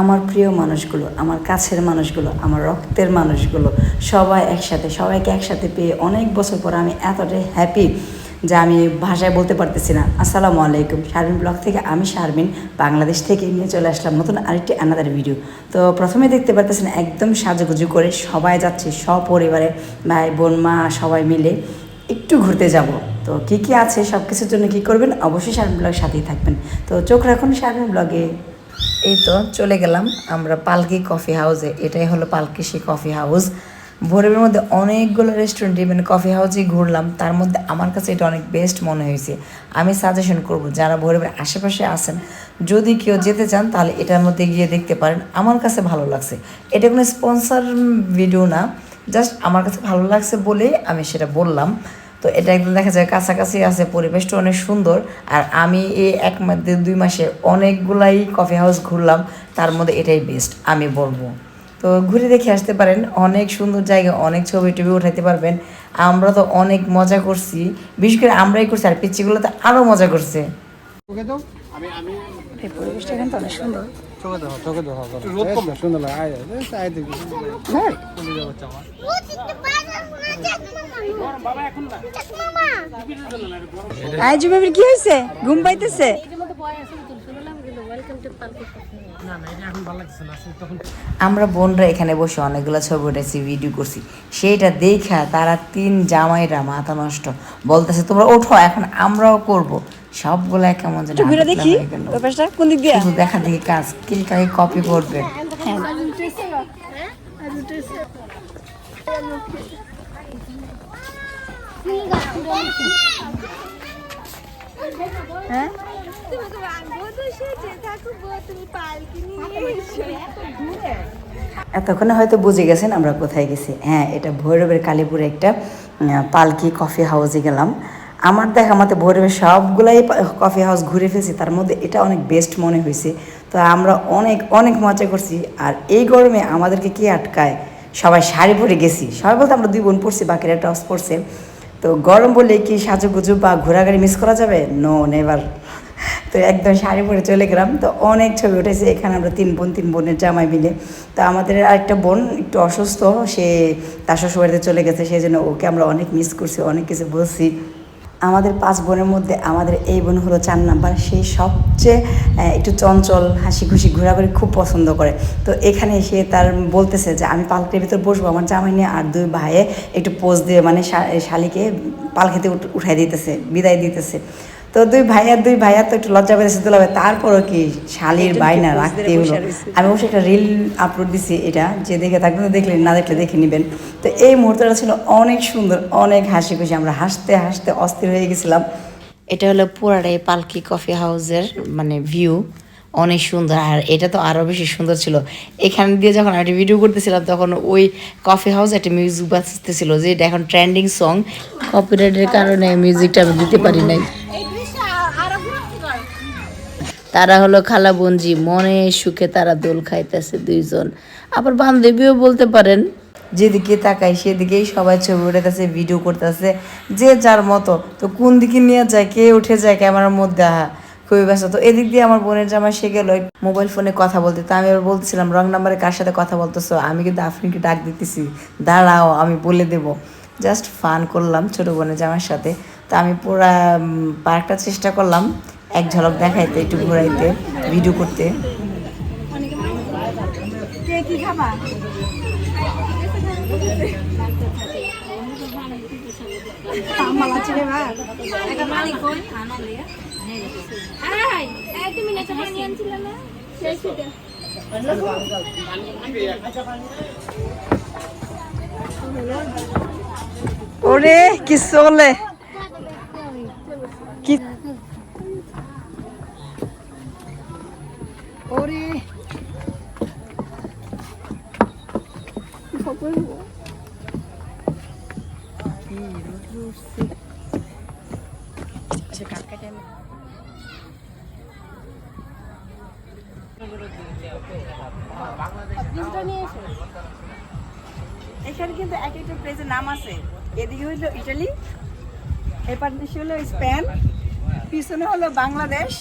আমার প্রিয় মানুষগুলো, আমার কাছের মানুষগুলো, আমার রক্তের মানুষগুলো, সবাই একসাথে, সবাইকে একসাথে পেয়ে অনেক বছর পর আমি এতটাই হ্যাপি যা আমি ভাষায় বলতে পারতেছি না। আসসালামু আলাইকুম, শারমিন ব্লগ থেকে আমি শারমিন বাংলাদেশ থেকে নিয়ে চলে আসলাম নতুন আরেকটি আনাদার ভিডিও তো প্রথমে দেখতে পারতেছেন একদম সাজুগুজু করে সবাই যাচ্ছে, সপরিবারে, ভাই, বোন, মা, সবাই মিলে একটু ঘুরতে যাব। তো কি কি আছে সব কিছুর জন্য কি করবেন? অবশ্যই শারমিন ব্লগের সাথেই থাকবেন। তো চোখ রাখুন শারমিন ব্লগে। এই তো চলে গেলাম আমরা পালকি কফি হাউসে। এটাই হলো পালকি সেই কফি হাউস। ভোরের মধ্যে অনেকগুলো রেস্টুরেন্টে মানে কফি হাউসে ঘুরলাম। তার মধ্যে আমার কাছে এটা অনেক বেস্ট মনে হয়েছে। আমি সাজেশন করব, যারা ভোরের আশেপাশে আছেন, যদি কেউ যেতে চান, তাহলে এটার মধ্যে গিয়ে দেখতে পারেন। আমার কাছে ভালো লাগছে। এটা কোনো স্পন্সর ভিডিও না। জাস্ট আমার কাছে ভালো লাগছে বলেই আমি সেটা বললাম। তো এটা একদম দেখা যায় কাছাকাছি আছে পরিবেশটা অনেক সুন্দর। আর আমি এই এক মাস দুই মাসে অনেকগুলাই কফি হাউস ঘুরলাম তার মধ্যে এটাই বেস্ট আমি বলব। তো ঘুরে দেখে আসতে পারেন অনেক সুন্দর জায়গা অনেক ছবি টবি উঠাইতে পারবেন। আমরা তো অনেক মজা করছি বিশেষ করে আমরাই করছি আর পিচ্ছিগুলো তো আরও মজা করছে। চোখে দাও। আমি আমি এই পরিবেশটা কিন্তু অনেক সুন্দর। আজ বেবির কি হয়েছে? ঘুম পাইতেছে? আমরা বোনরা এখানে বসে অনেকগুলো ছবি উঠেছি ভিডিও করছি। সেইটা দেখা তারা তিন জামাইরা মাথা নষ্ট। বলতেছে তোমরা ওঠো এখন আমরাও করব। সবগুলা কেমন যেন দেখি গেল। কোন দিক দিয়ে? শুধু দেখা দেখি কাজ কে কাকে কপি করবে? হ্যাঁ। এসো এতক্ষণে হয়তো বুঝে গেছেন আমরা কোথায় গেছি। হ্যাঁ এটা ভৈরবের কালীপুরে একটা পালকি কফি হাউসে গেলাম। আমার দেখা মতে ভৈরবের সবগুলাই কফি হাউস ঘুরে ফেলছি, তার মধ্যে এটা অনেক বেস্ট মনে হয়েছে। তো আমরা অনেক অনেক মজা করছি, আর এই গরমে আমাদেরকে কে আটকায়? সবাই শাড়ি পরে গেছি। সবাই বলতে আমরা দুই বোন পড়ছি বাকিরা টস পড়ছে তো গরম বলে কি সাজুগুজু বা ঘোরাঘুরি মিস করা যাবে? নো নেভার তো একদম শাড়ি পরে চলে গেলাম। তো অনেক ছবি উঠেছে, এখানে আমরা তিন বোন, তিন বোনের জামাই মিলে। তো আমাদের আরেকটা বোন একটু অসুস্থ, সে তার শ্বশুরবাড়িতে চলে গেছে সেই জন্য ওকে আমরা অনেক মিস করছি, অনেক কিছু বলছি। আমাদের পাঁচ বোনের মধ্যে আমাদের এই বোন হলো চার নাম্বার। সেই সবচেয়ে একটু চঞ্চল হাসি খুশি ঘোরাঘুরি খুব পছন্দ করে। তো এখানে সে তার বলতেছে যে, আমি পালকের ভিতর বসবো, আমার জামাই নিয়ে আর দুই ভাইয়ে একটু পোজ দিয়ে মানে শালিকে পাল উঠ- উঠাই দিতেছে, বিদায় দিতেছে। তো দুই ভাইয়া দুই ভাইয়া তো একটু লজ্জা পেয়েছে দুলাভাই তারপরও কি শালির বাইনা রাখতে হলো। আমি অবশ্যই একটা রিল আপলোড দিছি এটা যে দেখে থাকবেন তো দেখলেন না দেখলে দেখে নেবেন। তো এই মুহূর্তটা ছিল অনেক সুন্দর অনেক হাসি খুশি আমরা হাসতে হাসতে অস্থির হয়ে গেছিলাম। এটা হলো পুরাটাই পালকি কফি হাউসের মানে ভিউ অনেক সুন্দর। আর এটা তো আরও বেশি সুন্দর ছিল। এখান দিয়ে যখন একটা ভিডিও করতেছিলাম তখন ওই কফি হাউস একটা মিউজিক বাজতেছিল যে এটা এখন ট্রেন্ডিং সং কপিরাইটের কারণে মিউজিকটা আমি দিতে পারি নাই। তারা হলো খালা বঞ্জি মনে সুখে তারা দোল খাইতেছে দুইজন। আবার বান্ধবীও বলতে পারেন। যেদিকে তাকাই সেদিকেই সবাই ছবি উঠেতেছে ভিডিও করতেছে, যে যার মতো। তো কোন দিকে নিয়ে যায়, কে উঠে যায়, ক্যামেরার মধ্যে, আহা, খুবই ব্যস্ত। তো এদিক দিয়ে আমার বোনের জামা সে গেল মোবাইল ফোনে কথা বলতে। তো আমি আবার বলতেছিলাম, রং নাম্বারে কার সাথে কথা বলতেছো? আমি কিন্তু আফরিনকে ডাক দিতেছি। দাঁড়াও, আমি বলে দেবো। জাস্ট ফান করলাম ছোটো বোনের জামার সাথে। তো আমি পুরা পার্কটা চেষ্টা করলাম। এক ঝলক দেখাইতে একটু ঘোরাইতে ভিডিও করতে। ওরে কি খাবা আমার ওরে। এখানে কিন্তু এক একটা প্লেসের নাম আছে। এদিকে হইল ইটালি এই পাশে হলো স্পেন পিছনে হলো বাংলাদেশ।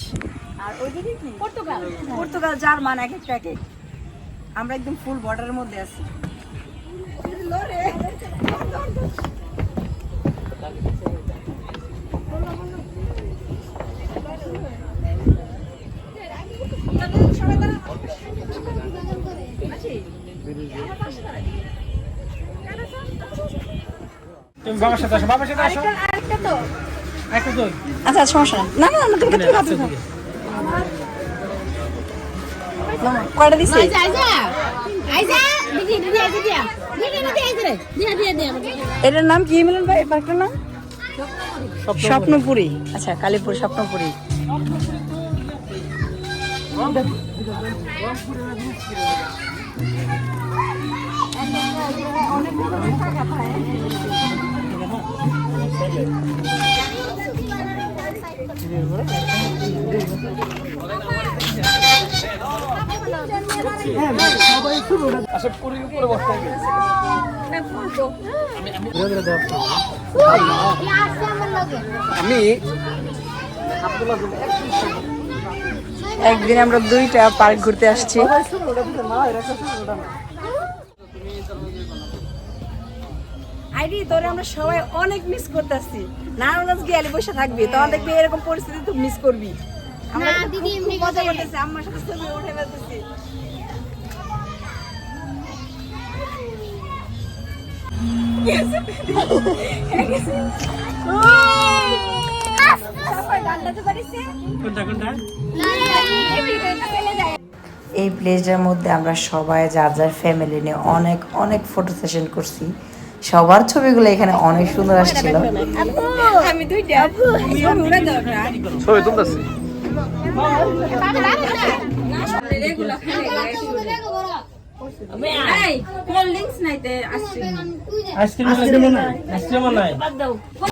আর ওইদিকে কি? পর্তুগাল। পর্তুগাল জার্মান এক একটা এক আমরা একদম ফুল বর্ডারের মধ্যে আছি। তুমি বাবার সাথে আসো বাবার সাথে আসো। আরেকটা তো। একটা তো। আচ্ছা সমস্যা না না না তুমি তুমি ভাবো কয়টা দিছি? আইজা আইজা আইজা দিদি দিদি আইজা দিয়া দিদি দিদি আইজা রে। দিয়া দিয়া দিয়া এটার নাম কি মিলন ভাই? পার্কটার নাম? স্বপ্নপুরী। আচ্ছা কালীপুর স্বপ্নপুরী। আসলে আমি একদিন আমরা দুইটা পার্ক ঘুরতে আসছি। আইডি, তোরে আমরা সবাই অনেক মিস করতেছি। নারায়ণগঞ্জ গিয়ে বসে থাকবি। তখন দেখবি এরকম পরিস্থিতি, তুই মিস করবি। না, খুব- দিদি এমনি মজা করে। করতেছি সাথে ছবি উঠে ফেলতেছি। কোনটা কোনটা এই প্লেসটার মধ্যে আমরা সবাই যার যার ফ্যামিলি নিয়ে অনেক অনেক ফটো সেশন করছি। সবার ছবিগুলো এখানে অনেক সুন্দর আসছিল। আমি দুইটা ছবি তুলতেছি। আইসক্রিম। আইসক্রিম আইসক্রিম নাই।